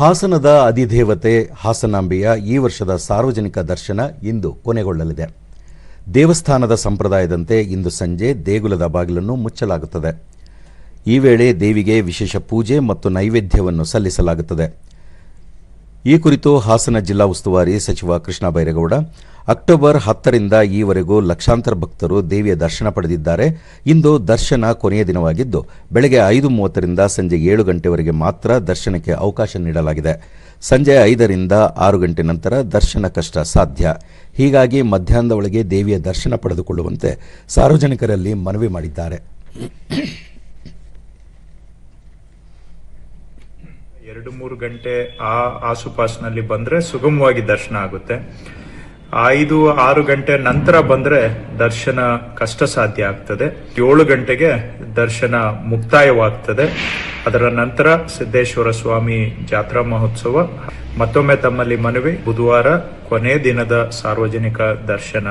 ಹಾಸನದ ಅಧಿದೇವತೆ ಹಾಸನಾಂಬೆಯ ಈ ವರ್ಷದ ಸಾರ್ವಜನಿಕ ದರ್ಶನ ಇಂದು ಕೊನೆಗೊಳ್ಳಲಿದೆ. ದೇವಸ್ಥಾನದ ಸಂಪ್ರದಾಯದಂತೆ ಇಂದು ಸಂಜೆ ದೇಗುಲದ ಬಾಗಿಲನ್ನು ಮುಚ್ಚಲಾಗುತ್ತದೆ. ಈ ವೇಳೆ ದೇವಿಗೆ ವಿಶೇಷ ಪೂಜೆ ಮತ್ತು ನೈವೇದ್ಯವನ್ನು ಸಲ್ಲಿಸಲಾಗುತ್ತದೆ. ಈ ಕುರಿತು ಹಾಸನ ಜಿಲ್ಲಾ ಉಸ್ತುವಾರಿ ಸಚಿವ ಕೃಷ್ಣ ಬೈರೇಗೌಡ ಅಕ್ಟೋಬರ್ ಹತ್ತರಿಂದ ಈವರೆಗೂ ಲಕ್ಷಾಂತರ ಭಕ್ತರು ದೇವಿಯ ದರ್ಶನ ಪಡೆದಿದ್ದಾರೆ. ಇಂದು ದರ್ಶನ ಕೊನೆಯ ದಿನವಾಗಿದ್ದು, ಬೆಳಗ್ಗೆ ಐದು ಮೂವತ್ತರಿಂದ ಸಂಜೆ ಏಳು ಗಂಟೆವರೆಗೆ ಮಾತ್ರ ದರ್ಶನಕ್ಕೆ ಅವಕಾಶ ನೀಡಲಾಗಿದೆ. ಸಂಜೆ ಐದರಿಂದ ಆರು ಗಂಟೆ ನಂತರ ದರ್ಶನ ಕಷ್ಟ ಸಾಧ್ಯ. ಹೀಗಾಗಿ ಮಧ್ಯಾಹ್ನದ ಒಳಗೆ ದೇವಿಯ ದರ್ಶನ ಪಡೆದುಕೊಳ್ಳುವಂತೆ ಸಾರ್ವಜನಿಕರಲ್ಲಿ ಮನವಿ ಮಾಡಿದ್ದಾರೆ. ಎರಡು ಮೂರು ಗಂಟೆ ಆ ಆಸುಪಾಸಿನಲ್ಲಿ ಬಂದ್ರೆ ಸುಗಮವಾಗಿ ದರ್ಶನ ಆಗುತ್ತೆ. ಐದು ಆರು ಗಂಟೆ ನಂತರ ಬಂದ್ರೆ ದರ್ಶನ ಕಷ್ಟ ಸಾಧ್ಯ ಆಗ್ತದೆ. ಏಳು ಗಂಟೆಗೆ ದರ್ಶನ ಮುಕ್ತಾಯವಾಗ್ತದೆ. ಅದರ ನಂತರ ಸಿದ್ದೇಶ್ವರ ಸ್ವಾಮಿ ಜಾತ್ರಾ ಮಹೋತ್ಸವ. ಮತ್ತೊಮ್ಮೆ ತಮ್ಮಲ್ಲಿ ಮನವಿ, ಬುಧವಾರ ಕೊನೆ ದಿನದ ಸಾರ್ವಜನಿಕ ದರ್ಶನ.